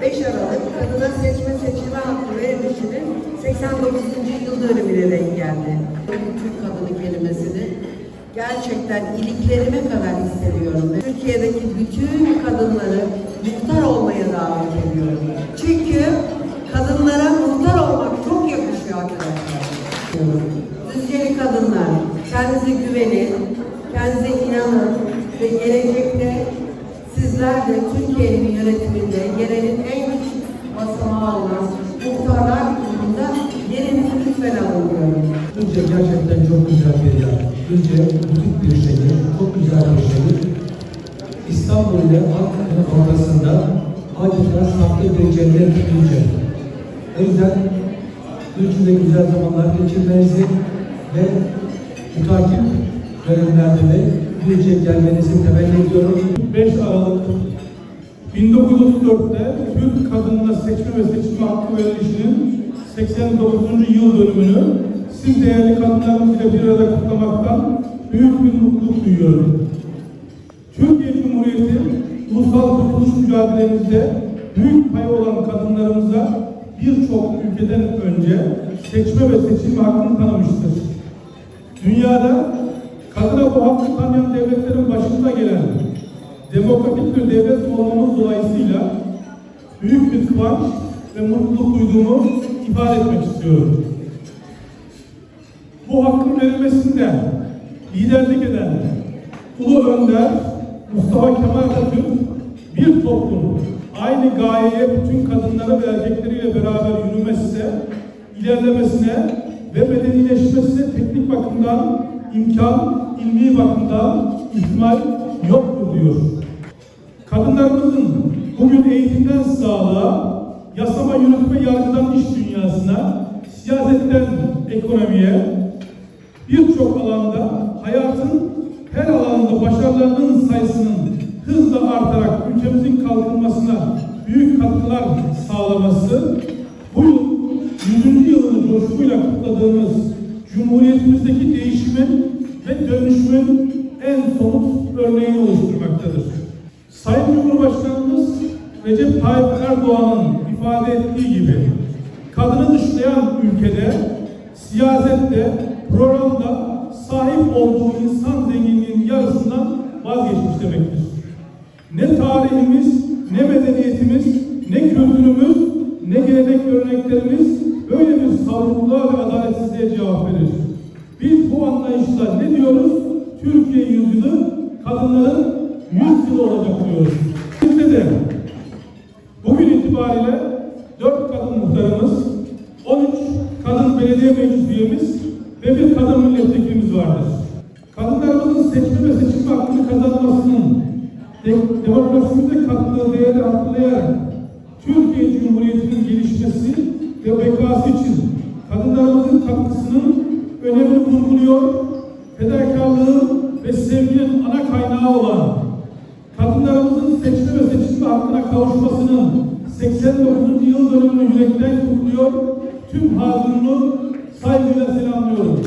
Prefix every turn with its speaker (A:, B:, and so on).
A: 5 Aralık kadına seçme seçilme hakkı verilişinin 89. yıl dönümüne denk geldi. Türk kadını kelimesini gerçekten iliklerime kadar hissediyorum. Türkiye'deki bütün kadınları muhtar olmaya davet ediyorum. Çünkü kadınlara muhtar olmak çok yakışıyor arkadaşlar. Düzceli kadınlar, kendinize güvenin, kendinize inanın ve gelecekte sizler de Türkiye'nin yönetiminde yerelin en küçük basamağı olan muhtarlar kurulunda yerinizi lütfen alın diyorum.
B: Düzce gerçekten çok güzel bir yer. Düzce butik bir şehir, çok güzel bir şehir. İstanbul ile Ankara'nın ortasında adeta saklı bir cennet Düzce. O yüzden Düzce'de güzel zamanlar geçirmenizi ve mutakip dönemlerde de Düzce'ye gelmenizi temenni ediyorum.
C: 5 Aralık 1934'te Türk kadınına seçme ve seçilme hakkı verilişinin 89. yıl dönümünü siz değerli kadınlarımız ile bir arada kutlamaktan büyük bir mutluluk duyuyorum. Türkiye Cumhuriyeti ulusal kurtuluş mücadelemizde büyük pay olan kadınlarımıza birçok ülkeden önce seçme ve seçilme hakkını tanımıştır. Dünyada kadına bu hakkı tanıyan devletlerin başında gelen demokratik bir devlet olmamız dolayısıyla büyük bir kıvanç ve mutluluk duyduğumu ifade etmek istiyorum. Bu hakkın verilmesinde liderlik eden Ulu Önder Mustafa Kemal Atatürk bir toplum aynı gayeye bütün kadınları ve erkekleriyle beraber yürümesine, ilerlemesine ve medenileşmesine teknik bakımdan imkan, ilmi bakımdan ihtimal yoktur diyor. Kadınlarımızın bugün eğitimden sağlığa, yasama, yürütme, yargıdan iş dünyasına, siyasetten ekonomiye, birçok alanda hayatın her alanda başarılarının sayısının hızla artarak ülkemizin kalkınmasına büyük katkılar sağlaması bu yıl 100. yılını coşkuyla kutladığımız Cumhuriyetimizdeki değişimin ve dönüşümün en somut örneğini oluşturmaktadır. Sayın Cumhurbaşkanımız Recep Tayyip Erdoğan'ın ifade ettiği gibi kadını dışlayan ülkede siyasette, programda sahip olduğu insan zenginliğinin yarısından vazgeçmiş demektir. Ne tarihimiz, ne medeniyetimiz, ne kültürümüz, ne gelenek göreneklerimiz böyle bir savrululuğa ve adaletsizliğe cevap verir. Biz bu anlayışla ne diyoruz? Türkiye yüzyılı kadınların yüz yılı olacak diyoruz. Bizde de bugün itibariyle 4 kadın muhtarımız, 13 kadın belediye meclis üyemiz ve bir kadın milletvekilimiz vardır. Kadınlarımızın seçme ve seçilme hakkını kazanmasının de- demokrasimize kattığı değeri hatırlayarak Türkiye Cumhuriyeti'nin gelişmesi ve bekası için kadınlarımızın katkısının önemini vurguluyor, fedakarlığı ve sevginin ana kaynağı olan kadınlarımızın seçme ve seçilme hakkına kavuşmasının 89. yıl dönümünü yürekten kutluyor, tüm hazırını saygıyla selamlıyorum.